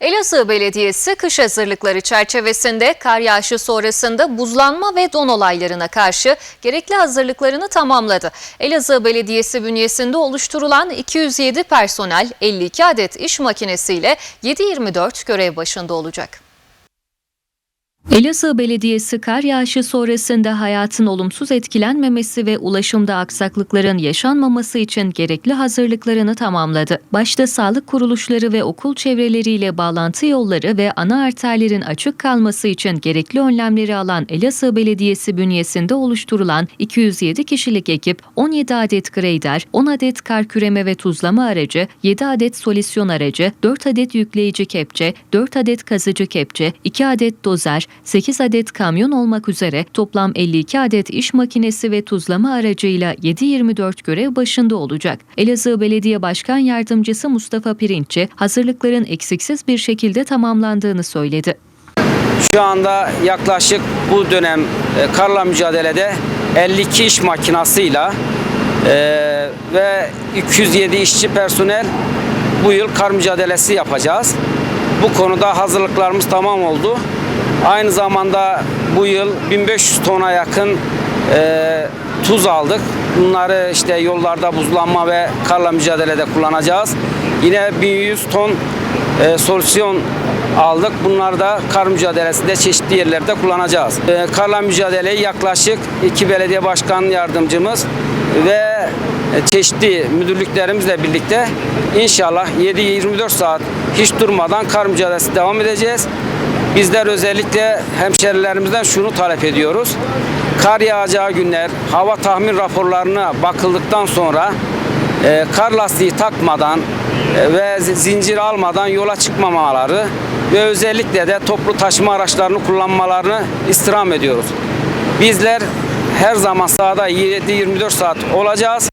Elazığ Belediyesi kış hazırlıkları çerçevesinde kar yağışı sonrasında buzlanma ve don olaylarına karşı gerekli hazırlıklarını tamamladı. Elazığ Belediyesi bünyesinde oluşturulan 207 personel 52 adet iş makinesiyle 7-24 görev başında olacak. Elazığ Belediyesi kar yağışı sonrasında hayatın olumsuz etkilenmemesi ve ulaşımda aksaklıkların yaşanmaması için gerekli hazırlıklarını tamamladı. Başta sağlık kuruluşları ve okul çevreleriyle bağlantı yolları ve ana arterlerin açık kalması için gerekli önlemleri alan Elazığ Belediyesi bünyesinde oluşturulan 207 kişilik ekip 17 adet grader, 10 adet kar küreme ve tuzlama aracı, 7 adet solüsyon aracı, 4 adet yükleyici kepçe, 4 adet kazıcı kepçe, 2 adet dozer, 8 adet kamyon olmak üzere toplam 52 adet iş makinesi ve tuzlama aracıyla 7-24 görev başında olacak. Elazığ Belediye Başkan Yardımcısı Mustafa Pirinççi hazırlıkların eksiksiz bir şekilde tamamlandığını söyledi. Şu anda yaklaşık bu dönem e, karla mücadelede 52 iş makinasıyla e, ve 207 işçi personel bu yıl kar mücadelesi yapacağız. Bu konuda hazırlıklarımız tamam oldu. Aynı zamanda bu yıl 1500 tona yakın e, tuz aldık. Bunları işte yollarda buzlanma ve karla mücadelede kullanacağız. Yine 1100 ton e, solüsyon aldık. Bunları da kar mücadelesinde çeşitli yerlerde kullanacağız. E, karla mücadeleyi yaklaşık iki belediye başkan yardımcımız ve e, çeşitli müdürlüklerimizle birlikte inşallah 7-24 saat hiç durmadan kar mücadelesi devam edeceğiz. Bizler özellikle hemşerilerimizden şunu talep ediyoruz. Kar yağacağı günler hava tahmin raporlarına bakıldıktan sonra e, kar lastiği takmadan e, ve zi- zincir almadan yola çıkmamaları ve özellikle de toplu taşıma araçlarını kullanmalarını istirham ediyoruz. Bizler her zaman sahada 7-24 saat olacağız.